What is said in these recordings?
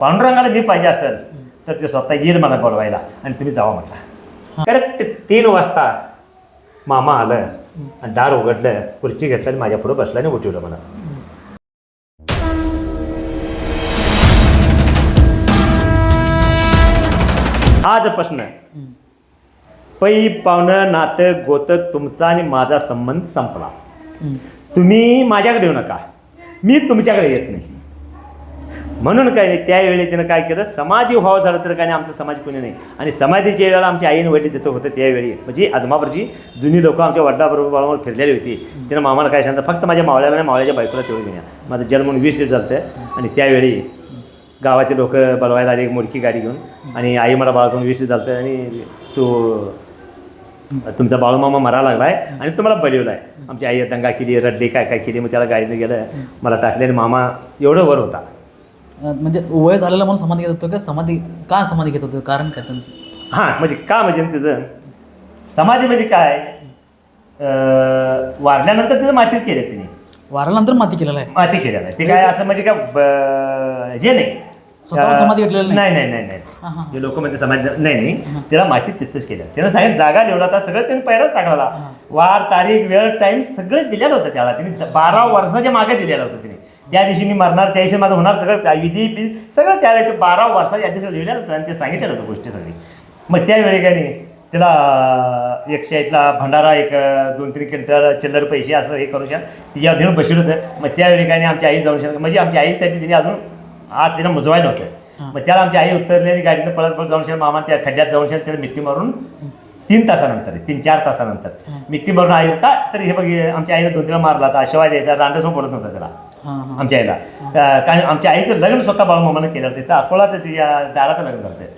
पांडुरंगाला मी पाहिजे असेल तर ते स्वतः येईल मला बोलवायला आणि तुम्ही जावा म्हटला. करेक्ट तीन वाजता मामा आलं आणि दार उघडलं खुर्ची घेतलं आणि माझ्या पुढे बसलं आणि उठवलं मला. आजपासून पै पाहुणं नातं गोतं तुमचा आणि माझा संबंध संपला. तुम्ही माझ्याकडे येऊ नका. मी तुमच्याकडे येत नाही. म्हणून काय नाही त्यावेळी तिनं काय केलं समाधी व्हावं झालं तर काय नाही आमचा समाज कोणी नाही. आणि समाधीच्या वेळेला आमच्या आईने वडील देतो होतं त्यावेळी. म्हणजे आदमावरची जुनी लोकं आमच्या वडिलाबरोबर बाळावर फिरलेली होती. तिनं मामाला काय सांगतं फक्त माझ्या मावळ्याला आणि मावळ्याच्या बायकोला तेवढं घेण्या माझं जन्म वीस दिवस झालं आणि त्यावेळी गावातील लोक बलवायला आले एक मोडकी गाडी घेऊन. आणि आई मला बाळातून वीस दिवस झालं आणि तो तुमचा बाळूमामा मरा लागलाय आणि तुम्हाला बलिवलाय. आमची आई दंगा केली रडली काय काय केली मग त्याला गाडीनं गेलं. मला टाकले आणि मामा एवढं वर होता. म्हणजे वय झालेलं म्हणून समाधी घेत होतो का? समाधी का समाधी घेत होतो? कारण काय त्यांचं हां म्हणजे का म्हणजे तिचं समाधी म्हणजे काय? अं, वारल्यानंतर तिथं मातीत केले तिने. वारानंतर माती केलेलं आहे. माती केलेलं आहे. ते काय असं म्हणजे काय हे नाही. समाधी घेतलेलं नाही? नाही नाही नाही जे लोक म्हणजे समाज नाही नाही. तिला मातीत तिथंच केलं. त्यानं सांगितलं जागा लिहिला होता सगळं त्यांनी पहिलाच टाकला वार तारीख वेळ टाइम सगळं दिलेलं होतं त्याला. तिने बारा वर्षाच्या मागे दिलेलं होतं तिने. त्या दिवशी मी मरणार त्या दिवशी माझं होणार सगळं विधी बी सगळं त्याला ते बारा वर्षाच्या आधी सगळं लिहिलेलं होतं आणि ते सांगितलेलं होतं गोष्टी सगळी. मग त्यावेळी काय नाही तिला एकशे एकला भंडारा एक दोन तीन क्विंटल चिल्लर पैसे असं हे करू शकत तिच्यावर घेऊन बसलं होतं. मग त्यावेळी काय नाही आमची आई जाऊन शकत म्हणजे आमच्या आईसाठी तिने अजून आत तिनं मुजवायला होतं. मग त्याला आमची आई उतरली आणि गाडीनं पळत पळत जाऊन शकत मामा त्या खड्ड्यात जाऊन शकत त्याला मिट्टी मारून तीन तासानंतर तीन चार तासानंतर. मिट्टी मारून आई का? तर हे बघ आमच्या आईने दोन तीन मारला होता शिवाय द्यायचा रांडसमोर पडत नव्हता त्याला. आमच्या आईला कारण आमच्या आईचं लग्न स्वतः बाळूमामानं केलं होतं तर अकोलाचं तिच्या दाराचं लग्न करते.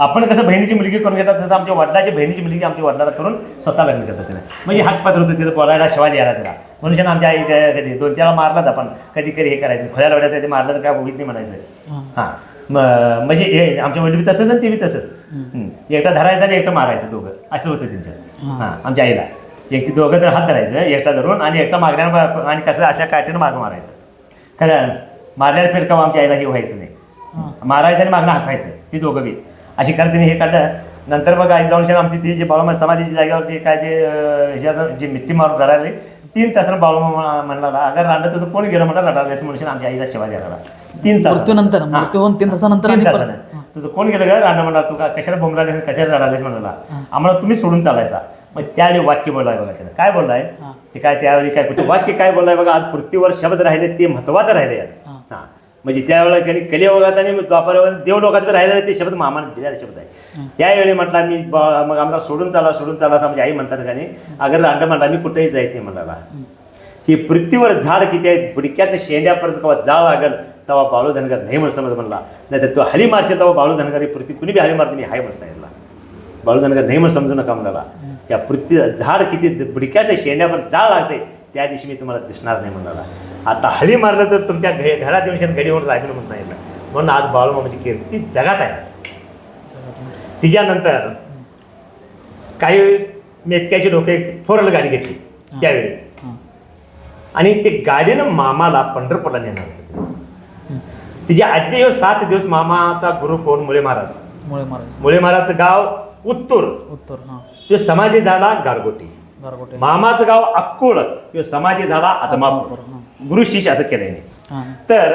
आपण कसं बहिणीची मुलगी करून घेतात तसं आमच्या वडिलाची बहिणीची मुलगी आमच्या वडिलाला करून स्वतः लग्न करतात तिने म्हणजे हात पात्र होतं तिथं बोलायला शिवाय यायला तिला. म्हणून आमच्या आई कधी दोन चार मारलात आपण कधी कधी हे करायचं. खोल्या लढ्यात ते मारलं तर काय होईत नाही म्हणायचं. हां. म्हणजे हे आमच्या वडील बी तसंच आणि ते बी तसंच. एकटा धरायचं आणि एकटं मारायचं दोघं. असं होतं त्यांच्या हां. आमच्या आईला. एक ती दोघं तर हात धरायचं एकटा धरून आणि एकटा मागण्यानं आणि कसं अशा काठीनं मागं मारायचं. खरं मारल्याला फिरकावं आमच्या आईला हे व्हायचं नाही. मारायचं आणि मागणं हसायचं ती दोघं बी. अशी करत तिने हे काढलं. नंतर मग आई जाऊन आमची ती जी बाळूमा समाधीची जागेवरती काय ते जी मिट्टी मारून रडायला तीन तासानं बाळूमा म्हणला अगर रांडा तुझं कोण गेलं? म्हणा रडायला म्हणून आमच्या आईला शिवाय द्यायला तीन तास. होऊन तीन तासानंतर तुझं कोण गेलं का रांडा म्हणला तू का? कशाला बोंबला कशाला रडायला म्हणाला. आम्हाला तुम्ही सोडून चालायचा. मग त्यावेळी वाक्य बोललाय बघा त्यानं. काय बोललाय. ते काय त्यावेळी काय कुठे वाक्य काय बोललाय बघा? आज पृथ्वीवर शब्द राहिले ते महत्वाचं राहिले आज. हां. म्हणजे त्यावेळेला त्यांनी कलियुगात आणि द्वापार देव लोकात राहिलेले ते शब्द मामाने दिलेले शब्द आहे. त्यावेळी म्हटला मी मग आम्हाला सोडून चाला सोडून चाला असं आमची आई म्हणतात का नाही? अगर रांडा म्हणला मी कुठेही जायत नाही म्हणाला की पृथ्वीवर झाड किती आहे बुडक्यात शेंड्यापर्यंत केव्हा जाळ लागल तेव्हा बाळू धनगर नाही म्हणून समज म्हणला. नाही तर तो हली मारचे तेव्हा बाळू धनगर ही पृथ्वी कुणी बी हली मारते मी हाय म्हणून सांगितला. बाळू धनगर नाही म्हणून समजू नका म्हणाला. त्या पृथ्वी झाड किती बुडक्यात शेंड्यापर्यंत जाळ लागते त्या दिवशी मी तुम्हाला दिसणार नाही म्हणाला. आता हली मारलं तर तुमच्या घे घरात येऊन घडी होऊन राहिलं म्हणून सांगितलं. म्हणून आज बाळूमामाची कीर्ती जगात आहे. तिच्यानंतर काही मेतक्याची लोक एक फोर व्हीलर गाडी घेतली त्यावेळी. आणि ते गाडीनं मामाला पंढरपूरला नेणार होते. तिच्या दिवस सात दिवस मामाचा गुरु कोण? मुळे महाराज. मुळे महाराज. मुळे महाराजचं गाव उत्तूर. उत्तर हां. तो समाधी झाला गारगोटी. गारगोटे. मामाचं गाव अक्कोळ तो समाधी झाला आदमापूर. गुरु शिष्य असं केलं. हां. तर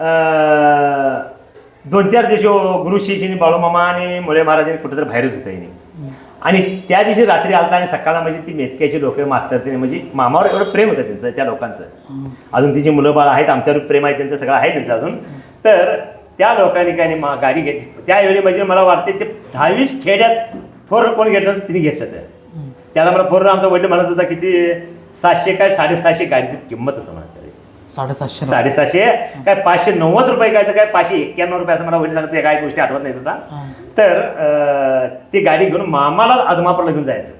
अं, दोन चार दिवशी गुरु शिष्याने बाळूमामा आणि मुळे महाराजांनी कुठेतरी बाहेरच होतं याने. आणि त्या दिवशी रात्री आलता आणि सकाळला म्हणजे ती मेतक्याची लोक मास्तर ते म्हणजे मामावर एवढं प्रेम होतं त्यांचं त्या लोकांचं. अजून तिची मुलं बाळ आहेत आमच्यावर प्रेम आहे त्यांचं सगळं आहे त्यांचं अजून. तर त्या लोकांनी काय नाही मा- गाडी घेतली. त्यावेळी म्हणजे मला वाटते ते दहावीस खेड्यात फोर कोण घेतलं तिने घेतलं तर. त्याला मला फोर आमचा वडील म्हणत होता किती सातशे काय साडेसहाशे गाडीची किंमत होतं म्हणा तरी साडेसातशे साडेसहाशे काय पाचशे नव्वद रुपये काय तर काय पाचशे एक्क्याण्णव रुपये असं मला वडील सांगते काय गोष्टी आठवत नाही होता तर ती गाडी घेऊन मामाला आदमापूरला घेऊन जायचं.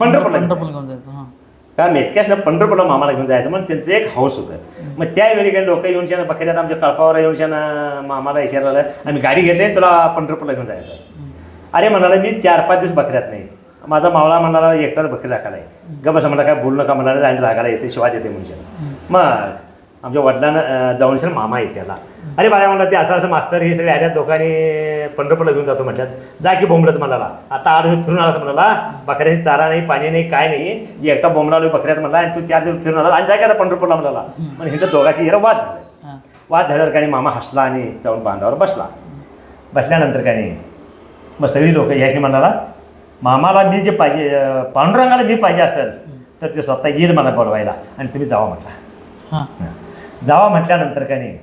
पंढरपूरला घेऊन जायचं. हां. का मेतक्यासनं पंढरपूरला मामाला घेऊन जायचं म्हणून त्यांचं एक हौस होतं. मग त्यावेळी काही लोक येऊन शान बकऱ्यात आमच्या कळपावर येऊन शान मामाला विचारलं आम्ही गाडी घेतली तुला पंढरपूरला घेऊन जायचं अरे म्हणाला मी चार पाच दिवस बकऱ्यात नाही. माझा मावळा म्हणाला एकटाच बकरी राखायला आहे. गबस म्हणला काय बोलू नका म्हणाला आणि रागायला येते शिवाय येते म्हणून मग आमच्या वडिलांना जाऊन मामा येते त्याला. अरे बाळा म्हणलं ते असं असं मास्तर हे सगळे आल्यात लोकांनी पंढरपूरला घेऊन जातो म्हटल्यात. जा की बोंबलत म्हणाला. आता आठ दिवस फिरून आला म्हणाला. बकऱ्याची चारा नाही पाणी नाही काय नाही. एकटा बोंबला आलो बकऱ्यात म्हणला आणि तू चार दिवस फिरून आला आणि जाय का पंढरपूरला म्हणाला. म्हणजे हिथं दोघाची जरा वाद झाला. वाद झाल्यावर काही मामा हसला आणि जाऊन बांधावर बसला. बसल्यानंतर काही नाही मग सगळी लोक ह्याची म्हणाला मामाला मी जे पाहिजे पांडुरंगाला मी पाहिजे असेल तर ते स्वतः येईल मला बोलवायला आणि तुम्ही जावा म्हटला. हां. जावा म्हटल्यानंतर काही नाही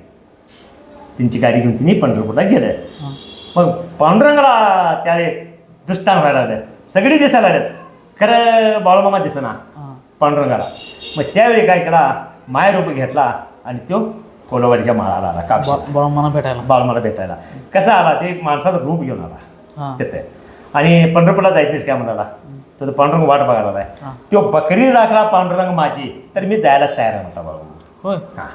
त्यांची गाडी घेऊन तिने पंढरपूरला गेलं. मग पांडुरंगाला त्यावेळी दृष्टान व्हायला लागलं. सगळी दिसायला लागल्यात खरं बाळूमामा दिसना पांडुरंगाला. मग त्यावेळी काय केला माय रूप घेतला आणि तो कोलवाडीच्या माळाला आला कापशीला. बरं मला भेटायला. बाळूमाला भेटायला. कसा आला ते एक माणसाचं रूप घेऊन आला. तिथे. आणि पंढरपूरला जायचं नाहीस काय म्हणाला? तर पांडुरंग वाट बघायला आलाय. हां. तो बकरी राखला पांडुरंग माझी तर मी जायला तयार आहे होय. हा.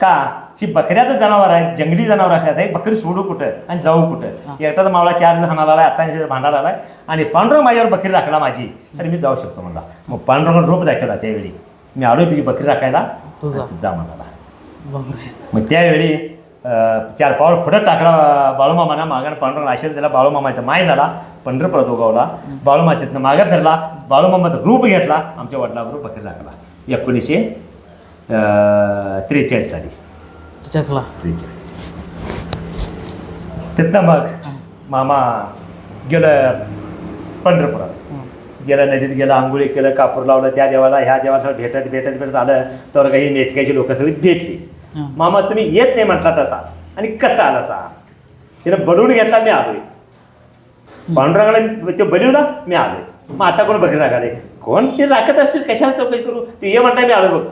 का? ही बकऱ्याचं जनावर आहे जंगली जनावर असल्यात आहे बकरी सोडू कुठं आणि जाऊ. कुठं? एकटाच मावळा चार दिवस हाणाला आलाय आता भांडायला आलाय. आणि पांडुरंग माझ्यावर बकरी राखला माझी तर मी जाऊ शकतो म्हणला मग पांडुरंग रूप दाखवला त्यावेळी. मी आलो तुझी बकरी राखायला जा. म्हणाला. मग त्यावेळी चार पावलं पुढं टाकला बाळूमामाना मागाने पांडुरंग आशीर्वाद दिला बाळूमामा इथं माय झाला पंढरपुरात उगवला. बाळूमा तिथनं मागे फिरला बाळूमामाचं रूप घेतला आमच्या वडिलाबरोबर बकरी टाकला एकोणीसशे त्रेचाळीस साली. त्रेचाळीस. तिथनं मग मामा गेलं पंढरपुरात. गेला नदीत गेला आंघोळी केलं कापूर लावलं त्या देवाला ह्या देवाला भेटत भेटत भेटत आलं. तर काही नेतक्याची लोक सगळी भेटली. मामा तुम्ही येत नाही म्हटला तसा. आणि कसा आला सा? तिनं बलवून घेतला मी आलोय. पांडुरंगाला ते बलिवला मी आलोय. मग आता कोण बकरी राखाले कोण? ते राखत असतील कशाला चौकशी करू? ते ये म्हटलं मी आलो बघ.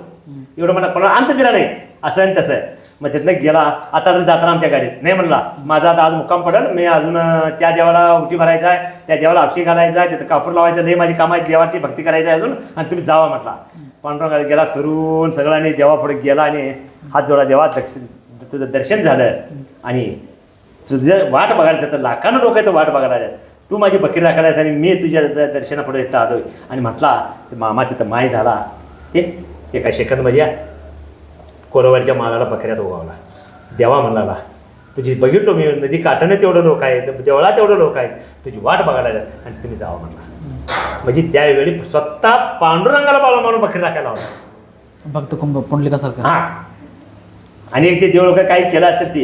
एवढं मला कोणाला अंत दिला नाही. असं आणि तसं. मग तिथलं गेला. आता तर जाताना आमच्या गाडीत नाही म्हणला. माझा आता आज मुक्काम पडेल. मी अजून त्या देवाला उठी भरायचा आहे. त्या देवाला आपशी घालायचा आहे. तिथं कापूर लावायचं लई माझी काम आहे देवाची भक्ती करायची आहे अजून. आणि तुम्ही जावा म्हटला. पांडुरंगाला गेला फिरून सगळ्यांनी देवापुढे गेला आणि हात जोडा देवा दक्षिण तुझं दर्शन झालं. आणि तुझं वाट बघायला तर लाखानं लोक तर वाट बघायला आल्यात तू माझी बकरी राखायला आणि मी तुझ्या दर्शनापुढे इथं आलो आणि म्हटला मामा तिथं माय झाला. ते एका सेकंदमध्ये या कोरवाडीच्या मालाला बकऱ्यात उगावला. देवा म्हणाला तुझी बघितलो मी नदी काठाने तेवढं लोक आहे देवळा तेवढं लोक आहे तुझी वाट बघायला आणि तुम्ही जावा म्हणला. म्हणजे त्यावेळी स्वतः पांडुरंगाला बाळा म्हणून बकरी राखायला होता भक्त कुंभ पुंडलिकासारखं. हा. आणि एक ते देव लोक काही केलं असतं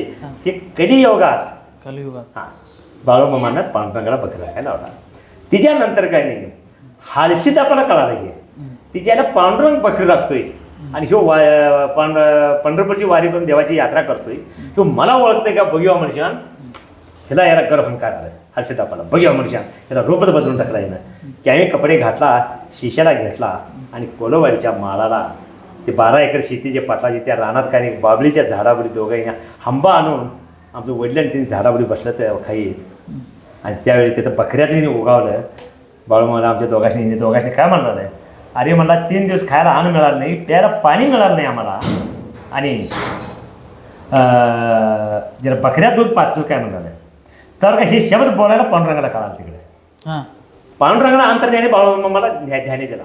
ते कधी योगात कलियुगात. हा. बाळूमामानं पांडुरंगाला बकरी राखायला होता तिच्यानंतर काय नाही हालशीत आपल्याला कळालं की तिच्याला पांडुरंग बकरी राखतोय. आणि ह्यो वा पांड पंढरपूरची वारी करून देवाची यात्रा करतोय. ह्यो मला ओळखतोय का बघिवा मनुष्यान? ह्याला याला गर्भंकार आलं हर्षित आपल्याला. बघिवा मनुष्यान ह्याला रोपच बदलून टाकला यानं त्याने कपडे घातला शिशाला घेतला आणि कोलोवाडीच्या माळाला ते बारा एकर शेती जे पाटलाची त्या रानात काही बाबळीच्या झाडावरी दोघांनी हंबा आणून आमचं वडिलांनी त्यांनी झाडावरी बसलं ते खाई आणि त्यावेळी तिथं बकऱ्या तिने उगावलं. बाळू मला आमच्या दोघांनी दोघांनी काय म्हणणार आहे अरे मला तीन दिवस खायला अन्न मिळालं नाही प्यायला पाणी मिळालं नाही आम्हाला. आणि जरा बकऱ्या दूध पाचच काय म्हणाले? तर का हे शब्द बोलायला पांडुरंगाला कळालं तिकडे. हां. पांडुरंगाला अंतर्ज्ञानी बाळू मला ध्याने दिला.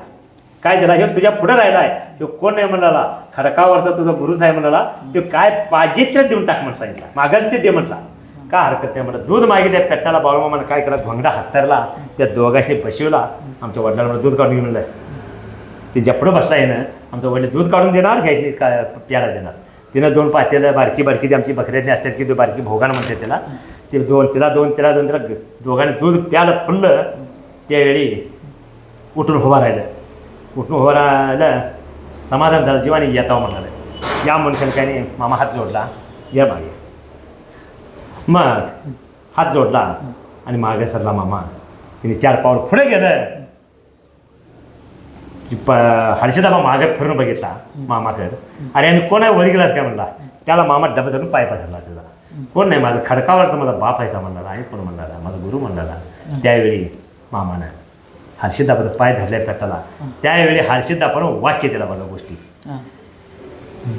काय दिला? हे तुझ्या पुढे राहिलाय. तो कोण नाही म्हणाला खडकावरचा तुझा गुरुच आहे म्हणाला तो काय पाहिजे ते देऊन टाक म्हणून सांगितलं. मागाल ते दे म्हटला. का हरकत नाही? म्हटलं दूध मागितल्या पेट्टाला बाळूमामानं काय केला? घोंगडा हातरला. त्या दोघाशी बसवला. आमच्या वडिलांना दूध काढून घेऊन म्हणलं ते पुढं बसला येणं आमचं वडील दूध काढून देणार घ्यायची का प्याला देणार. तिनं दोन पातेलं बारकी बारकी ती आमची बकऱ्यातली असतात की ते बारकी भोगानं म्हणतात त्याला ते दोन तिला दोन तिला दोन तिला दोघांनी दूध प्यालं फुललं. त्यावेळी उठून उभा राहिलं. उठून उभं राहिलं समाधान झालं जीवाने येतावं म्हणाले. या मनुष्याने मामा हात जोडला. या मागे. मग हात जोडला आणि मागे सरला मामा. तिने चार पाऊल पुढे गेलं. की प हर्षदाबा मागे फिरून बघितला मामाकडे. अरे आम्ही कोण आहे वरी गेलास काय म्हणला? त्याला मामा डबा धरून पाय पधरला त्याला कोण नाही माझा खडकावरचा माझा बाप आहे म्हणला आणि कोण म्हणला माझा गुरु म्हणला. त्यावेळी मामानं. हर्षदाबाचं पाय धरल्या पेटाला त्यावेळी हर्षदाबानं वाक्य दिला बघा गोष्टी.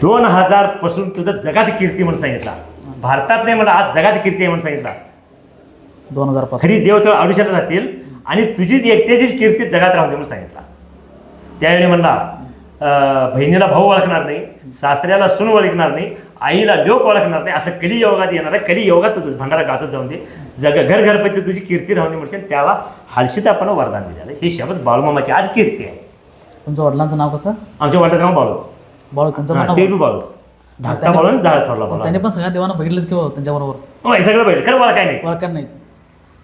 दोन हजारपासून तुझं जगात कीर्ती म्हणून सांगितला. भारतात नाही मला आज जगात कीर्ती आहे म्हणून सांगितला. दोन हजार खरी देवचं आयुष्यात राहतील आणि तुझीच एकट्याचीच कीर्ती जगात राहू दे म्हणून सांगितला. त्यावेळी म्हणला बहिणीला भाऊ ओळखणार नाही सासऱ्याला सून ओळखणार नाही आईला लोक ओळखणार नाही असं कली योगात येणार आहे कली योगात तुझं भंडारा गाजत जाऊन दे. जग घर घरपती तुझी कीर्ती राहून म्हणजे त्याला हलशीत आपण वरदान दिलेलं. हे शब्द बाळूमामाची आज कीर्ती आहे. तुमच्या वडिलांचं नाव कसं? आमच्या वडिलाचं नाव बाळूच. बाळू त्यांचं हा, ते नाव बी बाळूच. धाकटा बाळून झाड थोरला बाळू. त्यांनी पण सगळ्या देवांना बघितलंच किंवा त्यांच्याबरोबर होय सगळं पाहिजे खरं मला काय नाही. वळखण नाही.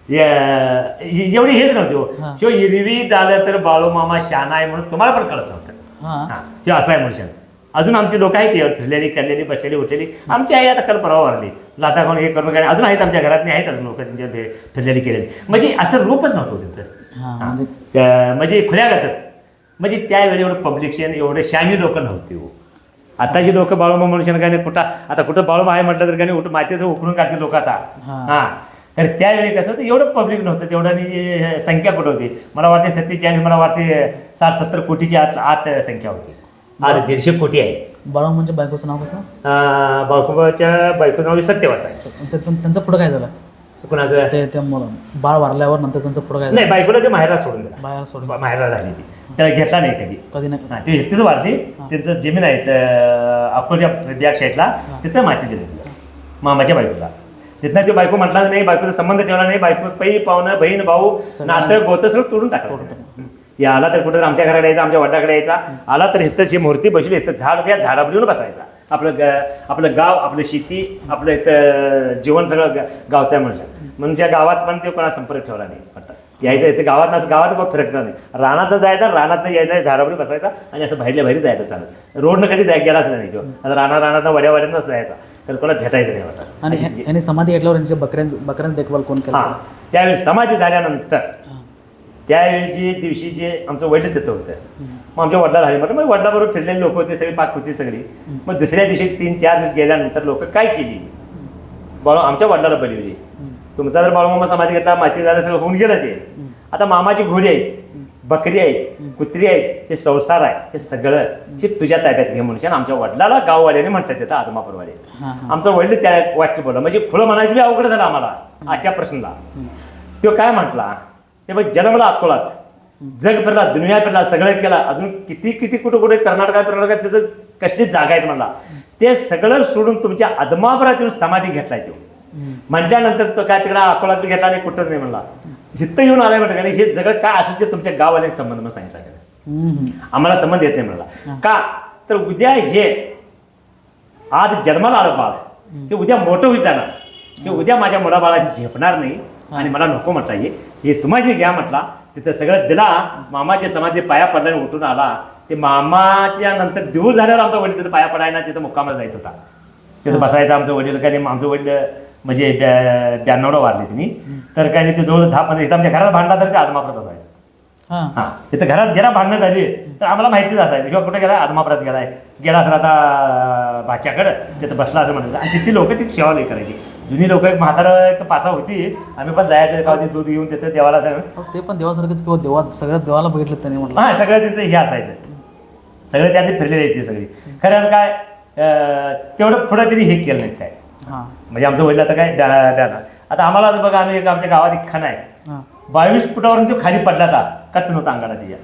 एवढी हेच नव्हती हो. हा. शिव हिरवी झालं तर बाळू मामा शाना आहे म्हणून तुम्हाला पण कळत नव्हतं. हां. हा हे असं आहे म्हणून अजून आमची लोक आहेत यावर फिरलेली करलेली बसलेली उठलेली. आमची आई आता कल परवा वारली. लाथा खाऊन हे करून अजून आहेत आमच्या घरातली आहेत अजून लोक त्यांच्या फिरलेली केलेली. म्हणजे असं रूपच नव्हतं हो त्यांचं. म्हणजे त्या- म्हणजे म्हणजे त्यावेळी एवढं पब्लिकशन एवढे शानी लोक नव्हती हो. आताची लोक बाळूमा म्हणून काय कुठं आता कुठं बाळूमा आहे म्हटलं तर उठ मातीचं उकरून काढते लोक आता. हा. हा. तर त्यावेळी कसं होतं एवढं पब्लिक नव्हतं तेवढं आणि संख्या कुठं होती? मला वाटते सत्तेचाळीस मला वाटते साठ सत्तर कोटीची आत आत संख्या होती. आज दीडशे कोटी आहे. बाळू म्हणजे बायकोचं नाव कसं? अं, बाळकुबाच्या बायकोचं नाव सत्यवाच आहे. पण त्यांचं पुढं काय झालं? कुणाचं? ते ते मुलं. बाळ वारल्यावर नंतर त्यांचं पुढं काय झालं? नाही बायकोला ते माहेरला सोडून दिला. बाहेर सोडून माहेरला झाली ती. त्याला घेतला नाही कधी. कधी नाही हा, ते एकटीच वाढली त्यांचं जमीन आहे त- अकोलच्या साईडला. तिथं माहिती दिली तिला. मामाच्या बायकोला. तिथनं ते बायको म्हटला नाही बायकोचा संबंध ठेवला नाही बायको पै पाहुणं बहीण भाऊ नातं गोतं सगळं तोडून टाकलं. हे आला तर कुठं आमच्या घराकडे यायचा आमच्या वडिलाकडे यायचा. आला तर इथं जी मूर्ती बसली इथं झाड त्या झाडावर येऊन बसायचा. आपलं ग- आपलं गाव आपलं शेती आपलं इथं जीवन सगळं गावचं आहे म्हणजे म्हणून त्या गावात पण ते कोणा संपर्क ठेवला नाही. आता यायचं इथं गावात नसं गावात बघ फिरकणार नाही. रानात जायचं रानात यायचं झाडावर बसायचा आणि असं बाहेरल्या बाहेर जायचं चालत. रोडनं कधी जाय गेलाच नाही तो. आता राणा रानात वड्या वड्यानंच जायचा तर कोणा भेटायचं नाही आता. आणि समाधी बकऱ्यांचं बकऱ्यांचं देखभाल कोण केलं? त्यावेळी समाधी झाल्यानंतर त्यावेळीची दिवशी जे आमचं वडील तिथं होतं. मग आमच्या वडिला झाले म्हटलं मग वडिलाबरोबर फिरलेली लोक होते सगळी पाक होती सगळी. मग दुसऱ्या दिवशी तीन चार दिवस गेल्यानंतर लोक काय केली? बाळू आमच्या वडिलाला बोलवली तुमचा जर बाळूमामा समाधी घेतला माहिती झालं सगळं होऊन गेलं ते. आता मामाची घोडी आहेत बकरी आहेत कुत्री आहेत हे संसार आहे हे सगळं. हे तुझ्या ताब्यात घे म्हणून. आमच्या वडिलाला गाववाल्याने म्हटलं तिथं आदमापूरवाले. आमचं वडील त्या वाक्य बोललं. म्हणजे फुलं म्हणायचं बी अवघड झालं आम्हाला आजच्या प्रश्नाला. तो काय म्हटला? ते बघ जन्मला अकोलात जग फिरला दुनिया फिरला सगळं केला. अजून किती किती कुठं कुठे कर्नाटकात कर्नाटकात त्याचं कसली जागा आहेत म्हणला. ते सगळं सोडून तुमच्या अदमापरात येऊन समाधी घेतलाय तो. म्हटल्यानंतर तो काय तिकडे अकोलात बी घेतला आणि कुठंच नाही म्हणला. इथं येऊन आलाय म्हटलं हे सगळं काय असेल ते तुमच्या गावाला संबंध म्हणून सांगितलं त्याने. आम्हाला संबंध येत नाही म्हणला. का? तर उद्या हे आज जन्माला आलं बाळ. हे उद्या मोठं होईल जाणार हे उद्या माझ्या मुलाबाळा झेपणार नाही. आणि मला नको म्हटला हे हे तुम्हाला घ्या म्हटला तिथं सगळं दिला. मामाच्या समाधी पाया पडला आणि उठून आला. ते मामाच्या नंतर दिवस झाल्यावर आमचा वडील तिथं पाया पडायला तिथं मुक्कामाला जायत होता. तिथं बसायचं आमचं वडील काय आमचं वडील म्हणजे ब्या- ब्याण्णवला वारले त्यांनी तर काय नाही ते जवळ दहा पंधरा इथं आमच्या घरात भांडला तर ते आदमाप्रत असायचं. हां. तिथं घरात जरा भांडणं झाली तर आम्हाला माहितीच असायचं. किंवा कुठे गेला आदमापरात गेलाय. गेला तर आता भाच्याकडं तिथं बसला असं म्हणायचं. आणि तिथली लोक तिथे सेवा करायची. जुनी लोक एक म्हातारं एक पासा होती. आम्ही पण जायचं का ते दूध घेऊन तिथं देवाला हो, ते पण देवासारखंच किंवा देवा सगळ्या देवाला बघितलं त्यांनी म्हटलं. हा सगळं त्यांचं हे असायचं. सगळं त्यात फिरलेले आहेत ते सगळी. खरं काय अं, तेवढं पुढं त्यांनी हे केलं नाही काय. हां. म्हणजे आमचं वडील आता काय द्या द्या आता आम्हाला आता बघा आम्ही एक आमच्या गावात एक खाना आहे. हां. बावीस फुटावरून तो खाली पडला होता. कच नव्हता अंगाला तिच्या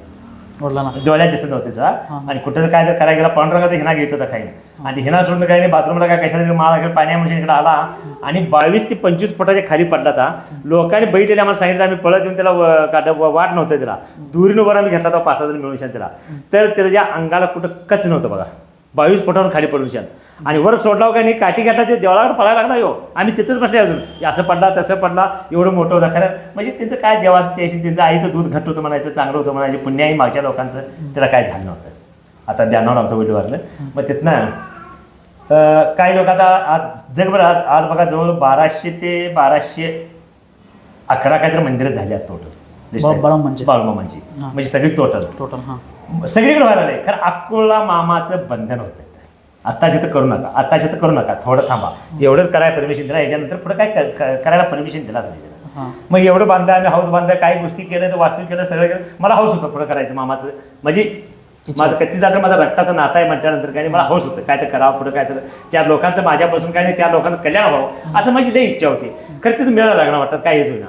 वडिलांना डोळ्यात दिसत नव्हते हा. तिचा आणि कुठं काय तर करायला गेला पांढरा हिना घेत होता काही आणि हिना सोडून काही नाही बाथरूमला काय कशाला तरी माळा पाण्या मशीन इकडे आला. आणि बावीस ते पंचवीस फुटाच्या खाली पडला होता. लोकांनी बघितलेले आम्हाला सांगितलं आम्ही पळत येऊन त्याला वाट नव्हतं त्याला. दुरीनं वर आम्ही घेतला होता पाच हजार मिळून त्याला. तर त्याच्या अंगाला कुठं कच नव्हतं बघा. बावीस फुटावर खाली पडून आणि वर सोडला का नाही काठी घातला ते देवाला पळायला लागला यो. आम्ही तिथंच बसले अजून. असं पडला तसं पडला एवढं मोठं होतं. खरं म्हणजे त्यांचं काय देवाचं त्याशी त्यांचं आईचं दूध घट्ट होतं म्हणायचं चांगलं होतं म्हणायचं पुण्याही मागच्या लोकांचं त्याला काय झालं नव्हतं. आता ध्यानावर आमचं वडील वारलं. मग तिथनं काही लोक आता आज जगभर आज आज बघा जवळ बाराशे ते बाराशे अकरा काहीतरी मंदिरं झाली आहेत बा- टोटल बाळूमामांची. म्हणजे सगळी टोटल टोटल हां. सगळीकडे व्हायला खरं अक्कोला मामाचं बंधन होतं. आत्ताचे तर करू नका आत्ताचे तर करू नका थोडं थांबा. एवढंच करायला परमिशन दिला याच्यानंतर पुढे काय क- क- करायला परमिशन दिलाच नाही मग एवढं बांधलं आम्ही हाऊस बांधलं काही गोष्टी केल्या तर वास्तू केलं सगळं केलं मला हाऊस होतं पुढं करायचं मामाचं. म्हणजे माझं किती झालं माझं रक्ताचं नातं आहे म्हटल्यानंतर काय नाही मला हाऊस होतं. काय तर करावं पुढं काय तर चार लोकांचं माझ्यापासून काय नाही चार लोकांचं कल्याण व्हावं असं माझी लई इच्छा होती. खरं तिथं मिळायला लागणार वाटतं काहीच होईना.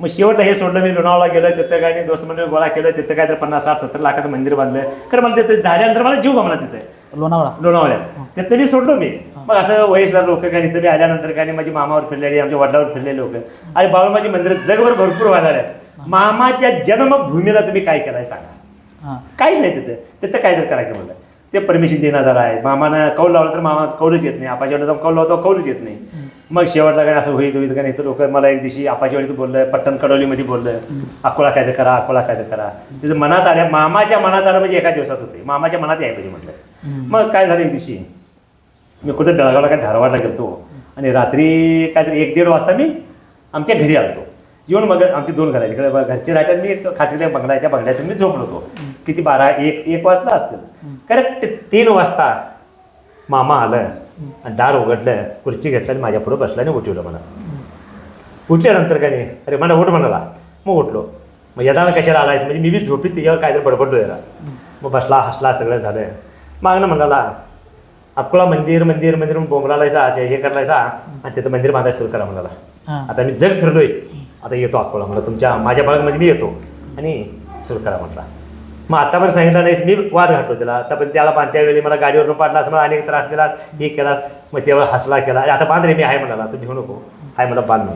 मग शेवटला हे सोडलं मी लोणावळा गेलं तिथं काय नाही दोस्त मंडळ गोळा केलं तिथं काय तर पन्नास साठ सत्तर लाखाचं मंदिर बांधलं. खरं मला तिथं झाल्यानंतर मला जीव गमला तिथं. लोणावळा. लोणावळ्यात. तिथं मी सोडलो मी. मग असं वयस्कर लोक काही इथं बी आल्यानंतर काही माझी मामावर फिरलेली आमच्या वडिलावर फिरलेले लोक. आणि बाळूमाची मंदिर जगभर भरपूर व्हायला आहेत मामाच्या जन्मभूमीला तुम्ही काय केलाय सांगा. काहीच नाही तिथं. तिथं काय तर करायचं म्हणलं. ते परमिशन देण्यात झालं आहे. मामानं कौल लावलं तर मामा कौलच येत नाही. आपाच्या वेळेला कौल लावतो कौलच येत नाही. मग शेवटला काय असं होईल होईल का नाही तर लोक मला एक दिवशी आपाच्या वेळी बोललं पट्टण कडोलीमध्ये बोललं अकोला काय तर करा अकोला काय तर करा. तिथं मनात आल्या मामाच्या मनात आलं म्हणजे एका दिवसात होते. मामाच्या मनात याय पाहिजे म्हटलं. मग काय झालं एक दिवशी? मी कुठं बेळगावला काय धारवाडला गेलतो. आणि रात्री काहीतरी एक दीड वाजता मी आमच्या घरी आलतो. येऊन मग आमची दोन घर आहेत इकडे ब- घरचे राहतात मी एक खात्रीच्या बंगला आहे त्या बंगल्यातून मी झोपलो होतो. किती बारा एक एक वाजता असतील. करेक्ट तीन वाजता मामा आलं आणि दार उघडलं खुर्ची घेतलं आणि माझ्या पुढे बसला आणि उठवलं मला. उठल्यानंतर काय नाही अरे मला उठ म्हणाला. मग उठलो. मग येताना कशाला आलायस? म्हणजे मी बी झोपीत त्याच्यावर काहीतरी बडबडलो याला. मग बसला हसला सगळं झालं. मागणं म्हणाला. अकोला मंदिर मंदिर मंदिर बोंबलायचा असे हे करायचा आणि तिथं मंदिर बांधायला सुरू करा म्हणाला. आता मी जग फिरलोय. आता येतो अकोला म्हणलं. तुमच्या माझ्या बाळामध्ये मी येतो. आणि सुरू करा म्हटला मग आतापर्यंत सांगितलं नाहीस मी वाद घातलो त्याला आता पण त्याला बांध त्यावेळी मला गाडीवरून पाडला असं मला अनेक त्रास दिला हे केलास. मग तेव्हा हसला केला. आता बांध रे मी आहे म्हणाला. तू घेऊ नको. आहे मला बांध.